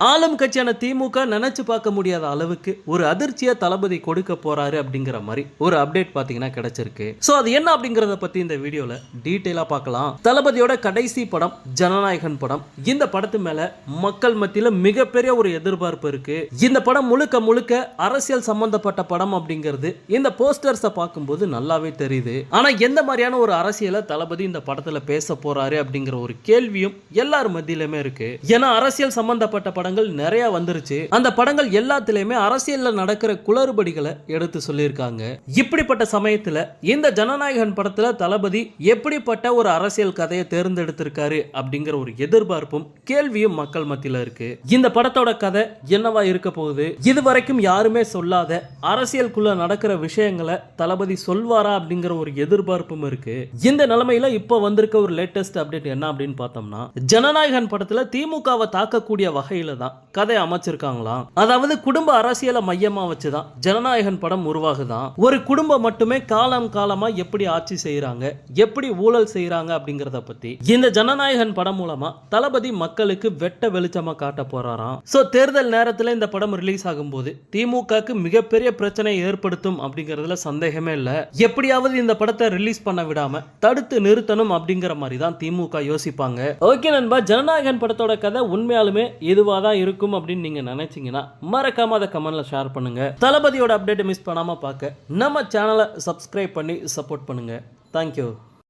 ஆளும் கட்சியான திமுக நினைச்சு பார்க்க முடியாத அளவுக்கு ஒரு அதிர்ச்சியை தளபதி கொடுக்க போறாரு அப்படிங்கிற மாதிரி ஒரு அப்டேட் பாத்தீங்கன்னா கிடைச்சிருக்கு. சோ அது என்ன அப்படிங்கறத பத்தி இந்த வீடியோல டீட்டெயிலா பார்க்கலாம். தளபதியோட கடைசி படம் ஜனநாயகன் படம். இந்த படத்து மேல மக்கள் மத்தியில மிகப்பெரிய ஒரு எதிர்பார்ப்பு இருக்கு. இந்த படம் முழுக்க முழுக்க அரசியல் சம்பந்தப்பட்ட படம் அப்படிங்கிறது இந்த போஸ்டர்ஸை பார்க்கும்போது நல்லாவே தெரியுது. ஆனா எந்த மாதிரியான ஒரு அரசியலை தளபதி இந்த படத்துல பேச போறாரு அப்படிங்கிற ஒரு கேள்வியும் எல்லார் மத்தியிலுமே இருக்கு. ஏன்னா அரசியல் சம்பந்தப்பட்ட படங்கள் நிறைய வந்துருச்சு. அந்த படங்கள் எல்லாத்துலயுமே அரசியல்ல நடக்கிற குளறுபடிகளை எடுத்து சொல்லியிருக்காங்க. இப்படிப்பட்ட சமயத்துல இந்த ஜனநாயகன் படத்துல தளபதி எப்படிப்பட்ட ஒரு அரசியல் கதையை தேர்ந்தெடுத்திருக்காரு அப்படிங்கிற ஒரு எதிர்பார்ப்பும் கேள்வியும் மக்கள் மத்தியில இருக்கு. இந்த படத்தோட கதை என்னவா இருக்க போகுது? இது வரைக்கும் யாருமே சொல்லாத அரசியலுக்குள்ள நடக்கிற விஷயங்களை தளபதி சொல்வாரா அப்படிங்கிற ஒரு எதிர்பார்ப்பும் இருக்கு. இந்த நிலைமையில இப்ப வந்திருக்க ஒரு லேட்டஸ்ட் அப்டேட் என்ன அப்படின்னு பார்த்தோம்னா ஜனநாயகன் படத்துல திமுகவை தாக்கக்கூடிய வகையில தான் கதை அமைச்சிருக்காங்களாம். அதாவது குடும்ப அரசியலை மையமா வச்சுதான் ஜனநாயகன் படம் உருவாகுதான். ஒரு குடும்பம் மட்டுமே காலம் காலமா எப்படி ஆட்சி செய்யறாங்க எப்படி ஊழல் செய்யறாங்க அப்படிங்கறத பத்தி இந்த ஜனநாயகன் படம் மூலமா தளபதி மக்களுக்கு வெட்ட வெளிச்சமா காட்ட போறாராம். சோ தேர்தல் நேரத்துல இந்த படம் ரிலீஸ் ஆகும்போது திமுகக்கு மிகப்பெரிய பிரச்சனை ஏற்படுத்தும் அப்படிங்கறதுல சந்தேகமே இல்ல. எப்படியாவது இந்த படத்தை ரிலீஸ் பண்ண விடாம தடுத்து நிறுத்தணும் அப்படிங்கிற மாதிரி தான் திமுக யோசிப்பாங்க. ஓகே நண்பா ஜனநாயகன் படத்தோட கதை உண்மையாலுமே எதுவாக தான் இருக்கும் அப்படின்னு நீங்க நினைச்சீங்கன்னா மறக்காம அதை கமெண்ட்ல ஷேர் பண்ணுங்க. தளபதியோட அப்டேட் மிஸ் பண்ணாம பார்க்க நம்ம சேனலை சப்ஸ்கிரைப் பண்ணி சப்போர்ட் பண்ணுங்க. தேங்க்யூ